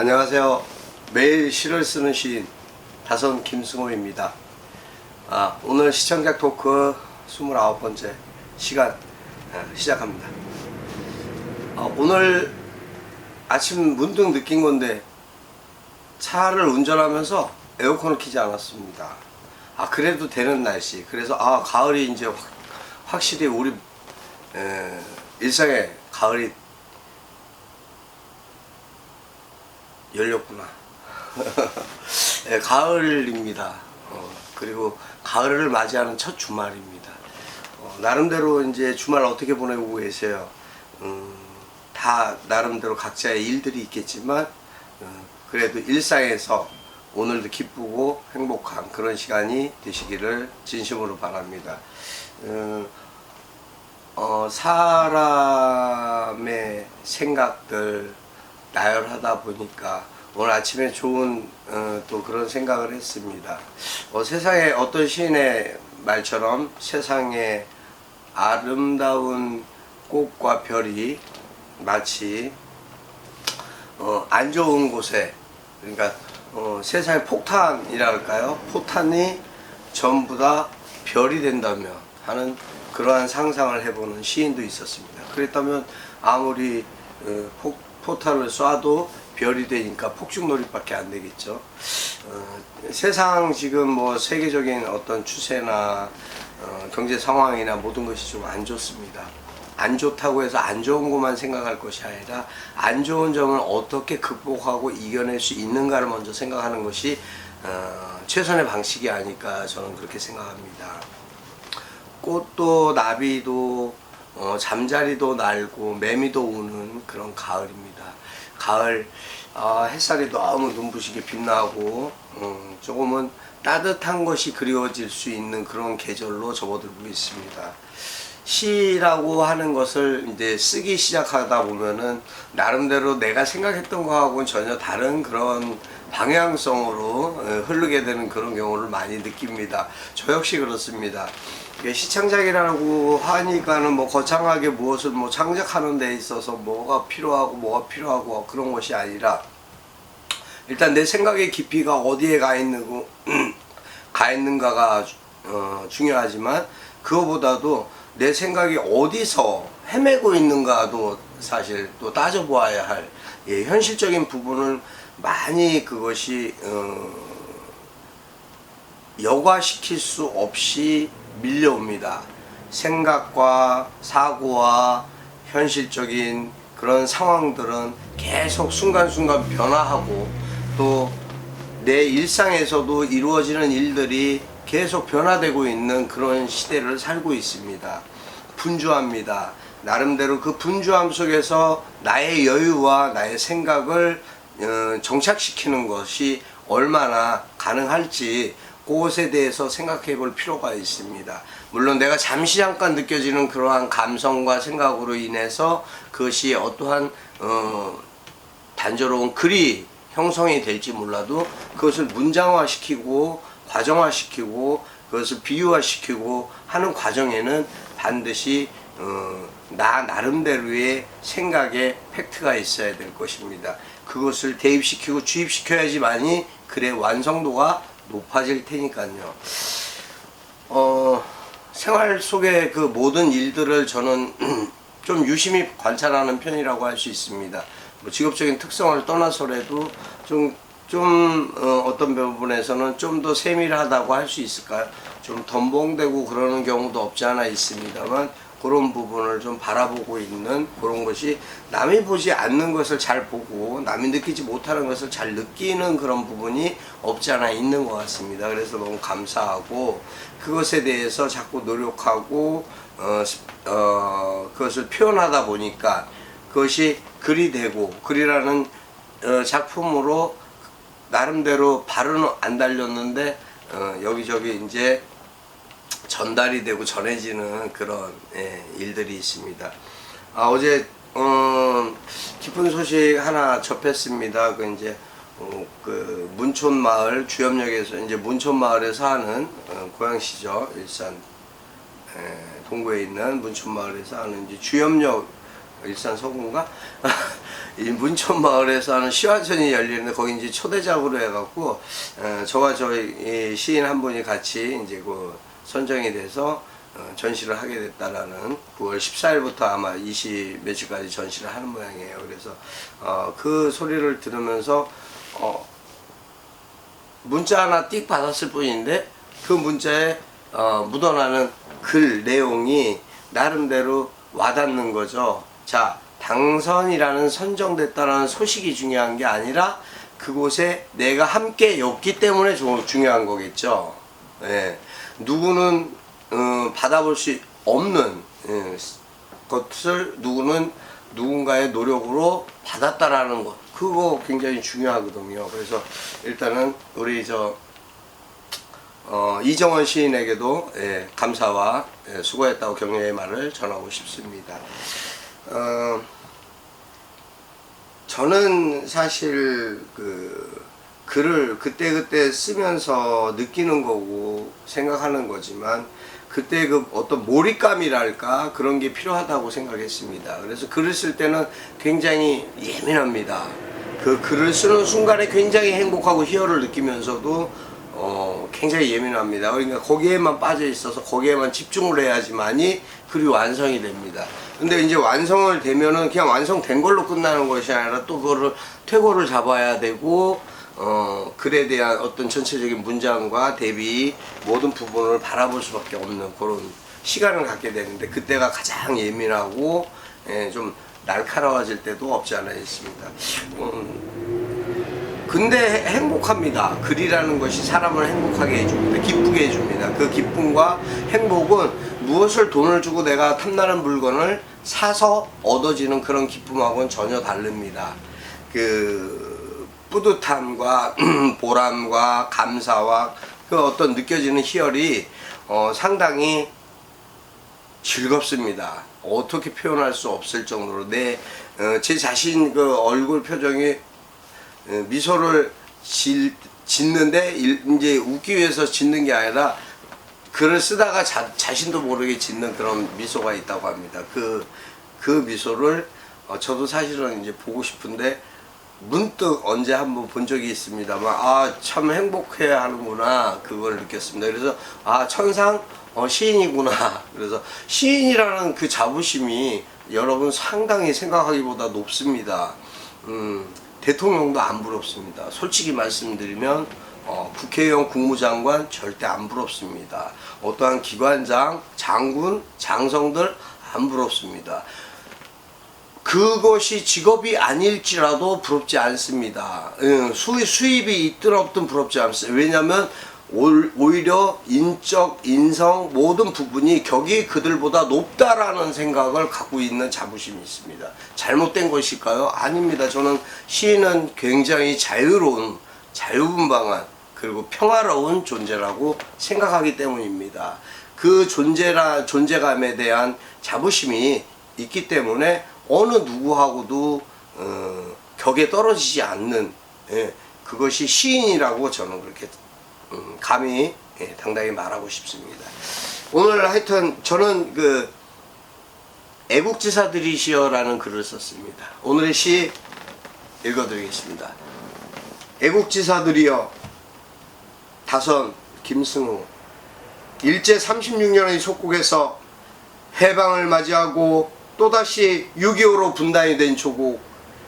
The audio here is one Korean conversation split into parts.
안녕하세요. 매일 시를 쓰는 시인 다선 김승호입니다. 아, 오늘 시청자 토크 29번째 시간 아, 시작합니다. 아, 오늘 아침 문득 느낀 건데 차를 운전하면서 에어컨을 켜지 않았습니다. 아 그래도 되는 날씨. 그래서 아 가을이 이제 확, 확실히 우리 에, 일상에 가을이 열렸구나. 예, 가을입니다. 어, 그리고 가을을 맞이하는 첫 주말입니다. 어, 나름대로 이제 주말 어떻게 보내고 계세요? 음, 다 나름대로 각자의 일들이 있겠지만 어, 그래도 일상에서 오늘도 기쁘고 행복한 그런 시간이 되시기를 진심으로 바랍니다. 어, 어, 사람의 생각들 나열하다 보니까 오늘 아침에 좋은 어, 또 그런 생각을 했습니다. 어, 세상에 어떤 시인의 말처럼 세상에 아름다운 꽃과 별이 마치 어, 안 좋은 곳에 그러니까 어, 세상의 폭탄이랄까요? 폭탄이 전부 다 별이 된다면 하는 그러한 상상을 해보는 시인도 있었습니다. 그랬다면 아무리 어, 폭, 포탄을 쏴도 별이 되니까 폭죽놀이밖에 안 되겠죠. 어, 세상 지금 뭐 세계적인 어떤 추세나 어, 경제 상황이나 모든 것이 좀 안 좋습니다. 안 좋다고 해서 안 좋은 것만 생각할 것이 아니라 안 좋은 점을 어떻게 극복하고 이겨낼 수 있는가를 먼저 생각하는 것이 어, 최선의 방식이 아닐까 저는 그렇게 생각합니다. 꽃도 나비도 어, 잠자리도 날고 매미도 우는 그런 가을입니다. 가을 아, 햇살이 너무 눈부시게 빛나고 음, 조금은 따뜻한 것이 그리워질 수 있는 그런 계절로 접어들고 있습니다. 시라고 하는 것을 이제 쓰기 시작하다 보면은 나름대로 내가 생각했던 거하고는 전혀 다른 그런 방향성으로 어, 흐르게 되는 그런 경우를 많이 느낍니다. 저 역시 그렇습니다. 이게 시창작이라고 하니까는 뭐 거창하게 무엇을 뭐 창작하는 데 있어서 뭐가 필요하고 뭐가 필요하고 그런 것이 아니라 일단 내 생각의 깊이가 어디에 가 있는 가 있는가가 어, 중요하지만 그거보다도 내 생각이 어디서 헤매고 있는가도 사실 또 따져보아야 할 예, 현실적인 부분을 많이 그것이 어, 여과시킬 수 없이 밀려옵니다. 생각과 사고와 현실적인 그런 상황들은 계속 순간순간 변화하고 또 내 일상에서도 이루어지는 일들이 계속 변화되고 있는 그런 시대를 살고 있습니다. 분주합니다. 나름대로 그 분주함 속에서 나의 여유와 나의 생각을 어, 정착시키는 것이 얼마나 가능할지 그것에 대해서 생각해 볼 필요가 있습니다. 물론 내가 잠시 잠깐 느껴지는 그러한 감성과 생각으로 인해서 그것이 어떠한 어, 단조로운 글이 형성이 될지 몰라도 그것을 문장화시키고 과정화시키고 그것을 비유화시키고 하는 과정에는 반드시 어, 나 나름대로의 생각의 팩트가 있어야 될 것입니다. 그것을 대입시키고 주입시켜야지만이 글의 완성도가 높아질 테니까요. 어, 생활 속의 그 모든 일들을 저는 좀 유심히 관찰하는 편이라고 할 수 있습니다. 뭐 직업적인 특성을 떠나서라도 좀, 좀, 어, 어떤 부분에서는 좀 더 세밀하다고 할 수 있을까요? 좀 덤벙대고 그러는 경우도 없지 않아 있습니다만, 그런 부분을 좀 바라보고 있는 그런 것이 남이 보지 않는 것을 잘 보고 남이 느끼지 못하는 것을 잘 느끼는 그런 부분이 없지 않아 있는 것 같습니다. 그래서 너무 감사하고 그것에 대해서 자꾸 노력하고 어, 스- 어, 그것을 표현하다 보니까 그것이 글이 되고 글이라는 어, 작품으로 나름대로 발은 안 달렸는데 어, 여기저기 이제 전달이 되고 전해지는 그런 예, 일들이 있습니다. 아, 어제 어, 기쁜 소식 하나 접했습니다. 그 이제 어, 그 문촌 마을 주염역에서 이제 문촌 마을에 사는 어, 고양시죠 일산 에, 동구에 있는 문촌 마을에 사는 이제 주염역 일산 서구인가 이 문천 마을에서 하는 시화전이 열리는데 거기 이제 초대작으로 해갖고 어, 저와 저희 이 시인 한 분이 같이 이제 그 선정이 돼서 어, 전시를 하게 됐다라는 9월 14일부터 아마 20 며칠까지 전시를 하는 모양이에요. 그래서 어, 그 소리를 들으면서 어, 문자 하나 띡 받았을 뿐인데 그 문자에 어, 묻어나는 글 내용이 나름대로 와닿는 거죠. 자, 당선이라는 선정됐다라는 소식이 중요한 게 아니라 그곳에 내가 함께 였기 때문에 조- 중요한 거겠죠. 예. 누구는 어, 받아볼 수 없는 예, 것을 누구는 누군가의 노력으로 받았다라는 것 그거 굉장히 중요하거든요. 그래서 일단은 우리 저 어, 이정원 시인에게도 예, 감사와 예, 수고했다고 격려의 말을 전하고 싶습니다. 어, 저는 사실 그 글을 그때그때 쓰면서 느끼는 거고 생각하는 거지만 그때 그 어떤 몰입감이랄까 그런 게 필요하다고 생각했습니다. 그래서 글을 쓸 때는 굉장히 예민합니다. 그 글을 쓰는 순간에 굉장히 행복하고 희열을 느끼면서도 어, 굉장히 예민합니다. 그러니까 거기에만 빠져 있어서 거기에만 집중을 해야지만이 글이 완성이 됩니다. 근데 이제 완성을 되면은 그냥 완성된 걸로 끝나는 것이 아니라 또 그거를 퇴고를 잡아야 되고 어, 글에 대한 어떤 전체적인 문장과 대비 모든 부분을 바라볼 수밖에 없는 그런 시간을 갖게 되는데 그때가 가장 예민하고 예, 좀 날카로워질 때도 없지 않아 있습니다. 음, 근데 행복합니다. 글이라는 것이 사람을 행복하게 해줍니다. 기쁘게 해줍니다. 그 기쁨과 행복은 무엇을 돈을 주고 내가 탐나는 물건을 사서 얻어지는 그런 기쁨하고는 전혀 다릅니다. 그 뿌듯함과 보람과 감사와 그 어떤 느껴지는 희열이 어, 상당히 즐겁습니다. 어떻게 표현할 수 없을 정도로 내 어, 제 자신 그 얼굴 표정이 어, 미소를 질, 짓는데 일- 이제 웃기 위해서 짓는 게 아니라 글을 쓰다가 자, 자신도 모르게 짓는 그런 미소가 있다고 합니다. 그, 그 미소를 어, 저도 사실은 이제 보고 싶은데 문득 언제 한번 본 적이 있습니다만 아 참 행복해 하는구나 그걸 느꼈습니다. 그래서 아 천상 어, 시인이구나. 그래서 시인이라는 그 자부심이 여러분 상당히 생각하기보다 높습니다. 음, 대통령도 안 부럽습니다. 솔직히 말씀드리면 어, 국회의원 국무장관 절대 안 부럽습니다. 어떠한 기관장, 장군, 장성들 안 부럽습니다. 그것이 직업이 아닐지라도 부럽지 않습니다. 예, 수입, 수입이 있든 없든 부럽지 않습니다. 왜냐하면 올- 오히려 인적, 인성 모든 부분이 격이 그들보다 높다라는 생각을 갖고 있는 자부심이 있습니다. 잘못된 것일까요? 아닙니다. 저는 시인은 굉장히 자유로운, 자유분방한 그리고 평화로운 존재라고 생각하기 때문입니다. 그 존재라 존재감에 대한 자부심이 있기 때문에 어느 누구하고도 어, 격에 떨어지지 않는 예, 그것이 시인이라고 저는 그렇게 음, 감히 예, 당당히 말하고 싶습니다. 오늘 하여튼 저는 그 애국지사들이시여라는 글을 썼습니다. 오늘의 시 읽어드리겠습니다. 애국지사들이여 다선 김승우 일제 36년의 속국에서 해방을 맞이하고 또다시 6.25로 분단이 된 조국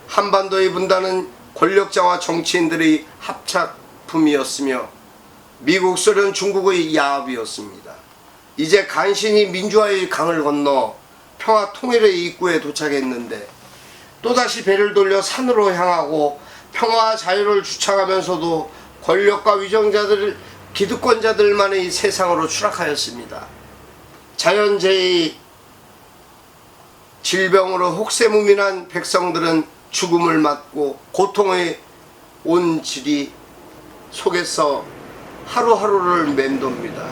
한반도의 분단은 권력자와 정치인들의 합작품이었으며 미국 소련 중국의 야합이었습니다. 이제 간신히 민주화의 강을 건너 평화 통일의 입구에 도착했는데 또다시 배를 돌려 산으로 향하고 평화와 자유를 주창하면서도 권력과 위정자들, 기득권자들만의 세상으로 추락하였습니다. 자연재해 질병으로 혹세무민한 백성들은 죽음을 맞고 고통의 온 질이 속에서 하루하루를 맴돕니다.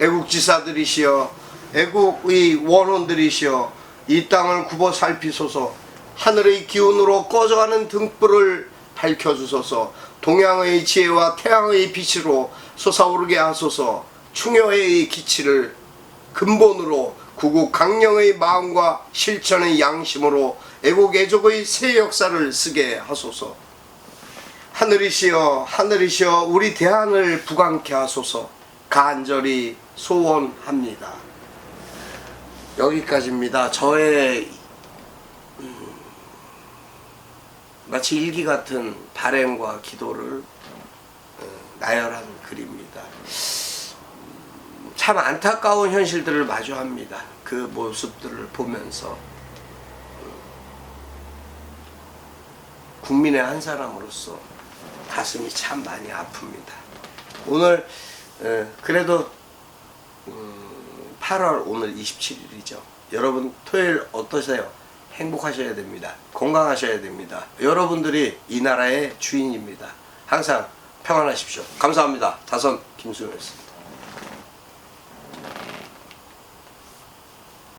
애국지사들이시여 애국의 원혼들이시여 이 땅을 굽어 살피소서 하늘의 기운으로 꺼져가는 등불을 밝혀 주소서 동양의 지혜와 태양의 빛으로 솟아오르게 하소서 충효의 기치를 근본으로 구국 강령의 마음과 실천의 양심으로 애국 애족의 새 역사를 쓰게 하소서. 하늘이시여 하늘이시여 우리 대한을 부강케 하소서 간절히 소원합니다. 여기까지입니다. 저의 음, 마치 일기 같은 바램과 기도를 어, 나열한 글입니다. 음, 참 안타까운 현실들을 마주합니다. 그 모습들을 보면서 음, 국민의 한 사람으로서 가슴이 참 많이 아픕니다. 오늘 에, 그래도 음, 8월 오늘 27일이죠. 여러분 토요일 어떠세요? 행복하셔야 됩니다. 건강하셔야 됩니다. 여러분들이 이 나라의 주인입니다. 항상 평안하십시오. 감사합니다. 다선 김수현이었습니다.